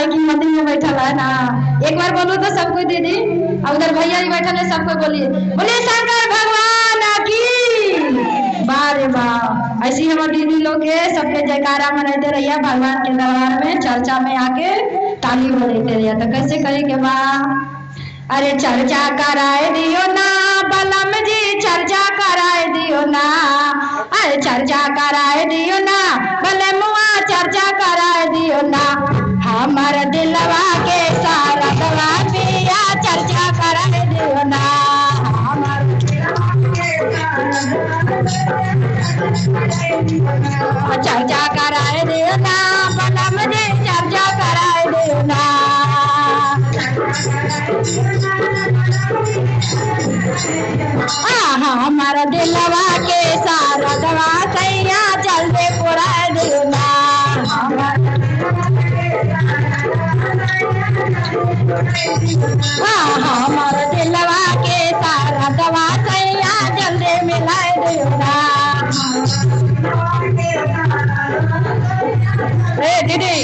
माई की मंदिर में बैठल है ना। एक बार बोलो तो सबको दीदी और उधर भैया जी बैठल है सबको बोलिए। बोलिए, शंकर भगवान की। वाह रे वाह। ऐसी हमारे दीदी लोग के सबके जयकारा मनाते रहिए, भगवान के दरबार में, चर्चा में आके ताली बजाते रहिए। तो कैसे कहे के बा अरे चर्चा कराए दियो ना, बलम जी, चर्चा कराए दियो ना। अरे चर्चा कराए आहा, हमारा दिलवा के सारा दवा सैया चल दे पूरा दिलना आहा, हमारा दिलवा के सारा दवा सैया जल्दी मिलाए दिलना ए, दीदी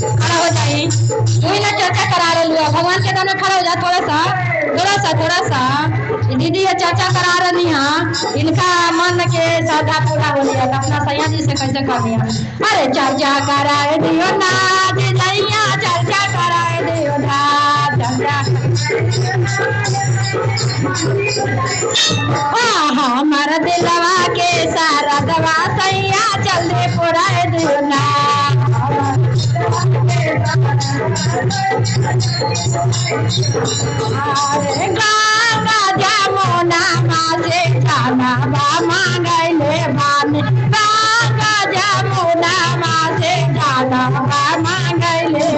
खड़ा हो जाई तू ही ना चर्चा करा रही है। भगवान के दाने खड़ा हो जा थोड़ा सा थोड़ा सा थोड़ा सा दीदी, ये चर्चा करा रही हैं। इनका मन के श्रद्धा पूरा हो तो अपना सैया जी से कैसे कर लिया अरे चर्चा कराए दियो ना जी सैया चर्चा कराए दियो ना हाँ हाँ हमारा दिलवा के सारा दवा सैया जल्दी पुराए दियो ना अरे गंगा जमुना मासे खाना बा मांगले बानी गंगा जमुना मासे खाना बा मांगले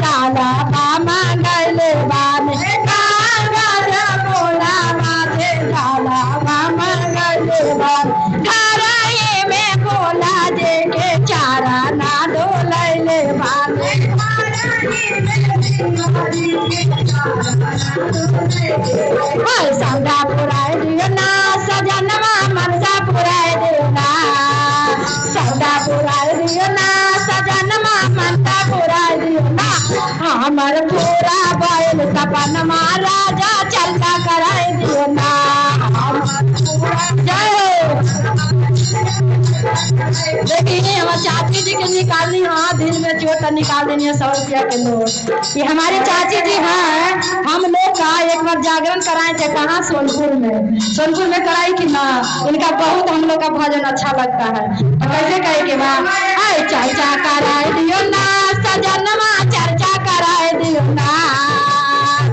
जाला बामा गैले बाने जमुना मासे जाला बामा गैले बाने घराए में जे के चारा ना लैले बाने हाय पुराए दियो ना सजनवा हमर पूरा बैल सपनमा राजा चलता कराए दियो ना देखिए हमारे चाची जी के निकालनी हाँ दिल में चोट निकाल देनी है, सौ रुपया के नोट ये हमारी चाची जी हैं, हम लोग का एक बार जागरण कराए थे, कहाँ? सोनपुर में। सोनपुर में कराई कि ना? इनका बहुत हम लोग का भजन अच्छा लगता है। कैसे कहे के आए चर्चा कराए दियो ना चर्चा कराए दियो ना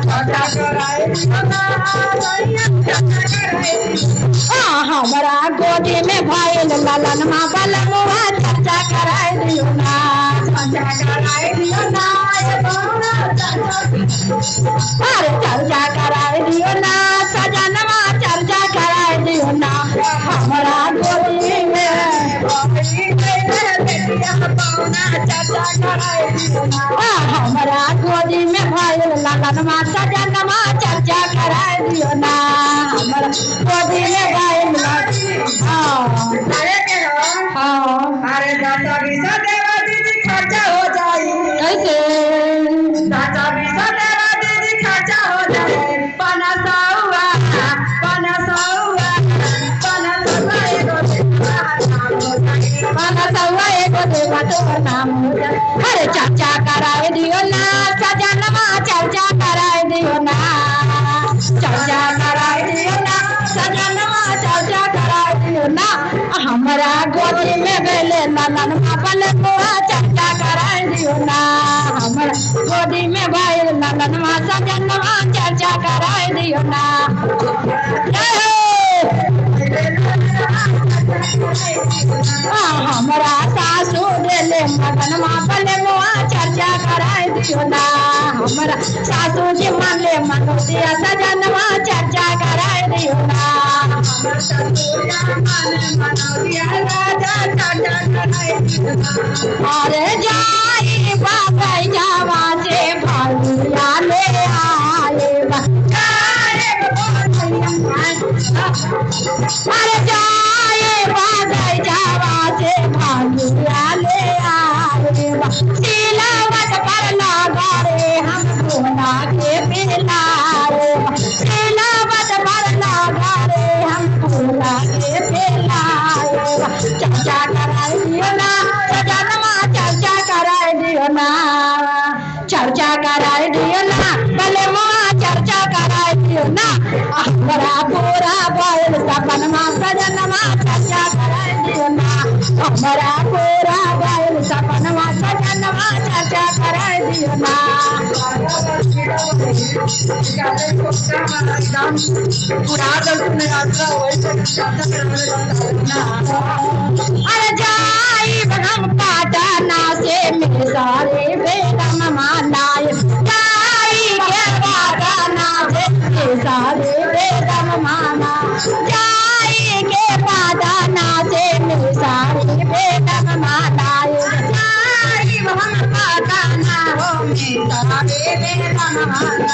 चर्चा कराए दियो ना हाँ, हमारा गोदी में भयल ललन माँ बलमुआ चर्चा कराए दियो ना चर्चा कराए दियो ना। अरे चर्चा कराए ना हमारा गोदी में भइल हाँ हाँ अरे दादा विसा देवा दीदी खर्चा हो जाई कैसे हमारा गोदी में बेले ननन मापल बुआ चर्चा कराए दियो ना। हमारा गोदी में भाई ननन मासा सजनवा चर्चा कराए दियो ना हमरा सासू देले मगन मापल मुआ चर्चा कराए दियो ना हमरा सासू जी मन ले चर्चा कराए दियो ना हमर ससुरिया मन मनौरिया राजा चाचा कराई दिहना अरे जाई बाबई जावा से भैया ले आए बा अरे रे हम सोना के सिलावट पर हम सोना के पिलाए चर्चा कराई दियो ना चर्चा कराई दियो ना। चर्चा कराई दियो ना, भले माँ चर्चा कराई दियो ना। हमरा पूरा बैल सपनमा सजनमा चर्चा कराई दियो ना। अरे जाई हम से मेरे सारे बेदम मानाए जाई से मेरे सारे बेदम माना जाई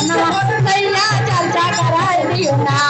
बैल सपन कराए दी चर्चा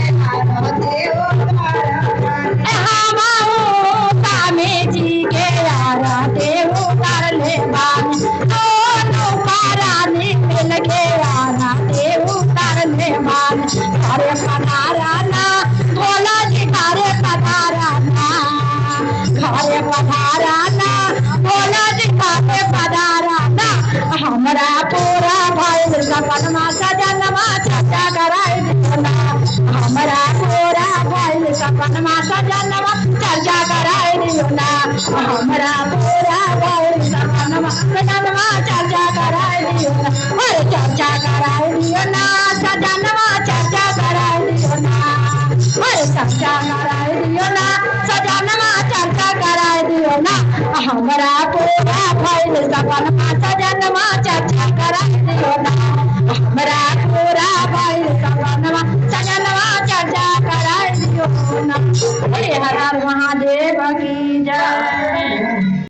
हमारो कराई दियो ना हमरा पूरा भइल सपनमा सजनमा चर्चा कराई दियो ना. अरे चर्चा कराई दियो ना. सजनमा चर्चा कराई दियो ना. अरे चर्चा कराई दियो ना. सजनमा चर्चा कराई दियो ना. हमरा पूरा भइल सपनमा